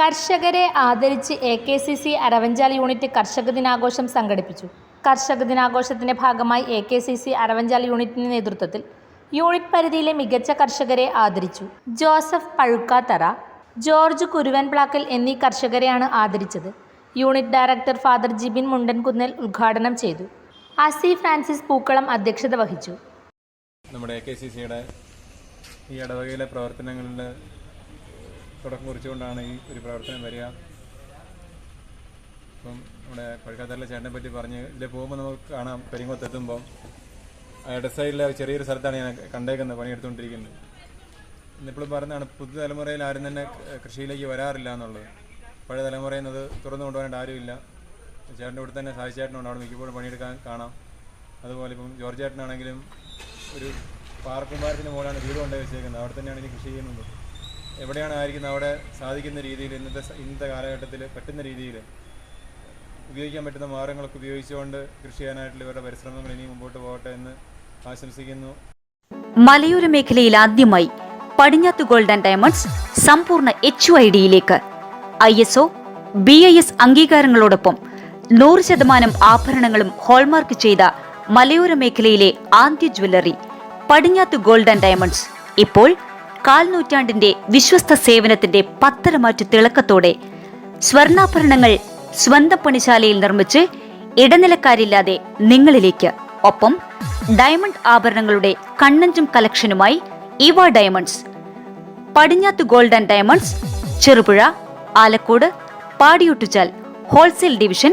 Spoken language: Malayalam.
കർഷകരെ ആദരിച്ച് A K C C Aravanchal unit കർഷക ദിനാഘോഷം സംഘടിപ്പിച്ചു. കർഷക ദിനാഘോഷത്തിന്റെ ഭാഗമായി A K C C Aravanchal യൂണിറ്റിന്റെ നേതൃത്വത്തിൽ യൂണിറ്റ് പരിധിയിലെ മികച്ച കർഷകരെ ആദരിച്ചു. ജോസഫ് പഴുക്കാത്തറ ജോർജ് കുരുവൻ പ്ലാക്കൽ എന്നീ കർഷകരെയാണ് ആദരിച്ചത്. Unit director father Jibin Mundankunnel ഉദ്ഘാടനം ചെയ്തു. അസി ഫ്രാൻസിസ് പൂക്കളം അധ്യക്ഷത വഹിച്ചു. നമ്മുടെ എ കെ സി സിയുടെ ഈ ഇടവകയിലെ പ്രവർത്തനങ്ങളിൽ തുടക്കം കുറിച്ചുകൊണ്ടാണ് ഈ ഒരു പ്രവർത്തനം വരിക. ഇപ്പം നമ്മുടെ കൊഴക്കാത്തല്ല ചേട്ടനെ പറ്റി പറഞ്ഞ് ഇതിൽ പോകുമ്പോൾ നമുക്ക് കാണാം പെരിങ്ങോത്ത് എത്തുമ്പോൾ ഇട സൈഡിലെ ചെറിയൊരു സ്ഥലത്താണ് ഞാൻ കണ്ടേക്കുന്നത് പണിയെടുത്തുകൊണ്ടിരിക്കുന്നത്. ഇന്നിപ്പോഴും പറഞ്ഞതാണ് പുതുതലമുറയിൽ ആരും തന്നെ കൃഷിയിലേക്ക് വരാറില്ല എന്നുള്ളത്. പഴയ തലമുറയിൽ നിന്ന് തുറന്നു കൊണ്ടുപോകാനായിട്ട് ആരുമില്ല. ചേട്ടന്റെ കൂടെ തന്നെ സായി ചേട്ടനുണ്ട് അവിടെ മിക്കപ്പോഴും പണിയെടുക്കാൻ കാണാം. അതുപോലെ ഇപ്പം ജോർജ് ചേട്ടനാണെങ്കിലും ഒരു പാർക്കുമ്പാരത്തിന് മുകളിലാണ് വീട് കൊണ്ടുപോയി വെച്ചേക്കുന്നത്. അവിടെ തന്നെയാണ് ഇനി കൃഷി ചെയ്യുന്നത്. എവിടെയാണ് ആയിരിക്കുന്നത് അവിടെ സാധിക്കുന്ന രീതിയിൽ ഇന്നത്തെ ഇന്നത്തെ കാലഘട്ടത്തിൽ പറ്റുന്ന രീതിയിൽ ഉപയോഗിക്കാൻ പറ്റുന്ന മാർഗങ്ങളൊക്കെ ഉപയോഗിച്ചുകൊണ്ട് കൃഷി ചെയ്യാനായിട്ടുള്ള ഇവരുടെ പരിശ്രമങ്ങൾ ഇനി മുമ്പോട്ട് പോകട്ടെ എന്ന് ആശംസിക്കുന്നു. മലയോര മേഖലയിൽ ആദ്യമായി പടിഞ്ഞാത്ത് ഗോൾഡ് ആൻഡ് ഡയമണ്ട്സ് സമ്പൂർണ എച്ച് ഐ ഡിയിലേക്ക്. I S O B I S അംഗീകാരങ്ങളോടൊപ്പം നൂറ് ശതമാനം ആഭരണങ്ങളും ഹോൾമാർക്ക് ചെയ്ത മലയോര മേഖലയിലെ ആദ്യ jewellery Padinjath gold and diamonds. ഇപ്പോൾ കാൽനൂറ്റാണ്ടിന്റെ വിശ്വസ്ത സേവനത്തിന്റെ പത്തരമാറ്റു തിളക്കത്തോടെ സ്വർണാഭരണങ്ങൾ സ്വന്തം പണിശാലയിൽ നിർമ്മിച്ച് ഇടനിലക്കാരില്ലാതെ നിങ്ങളിലേക്ക്. ഒപ്പം ഡയമണ്ട് ആഭരണങ്ങളുടെ കണ്ണഞ്ചും കലക്ഷനുമായി ഇവ diamonds Padinjath gold and diamonds Cherupuzha Alakode Padiyottuchal wholesale division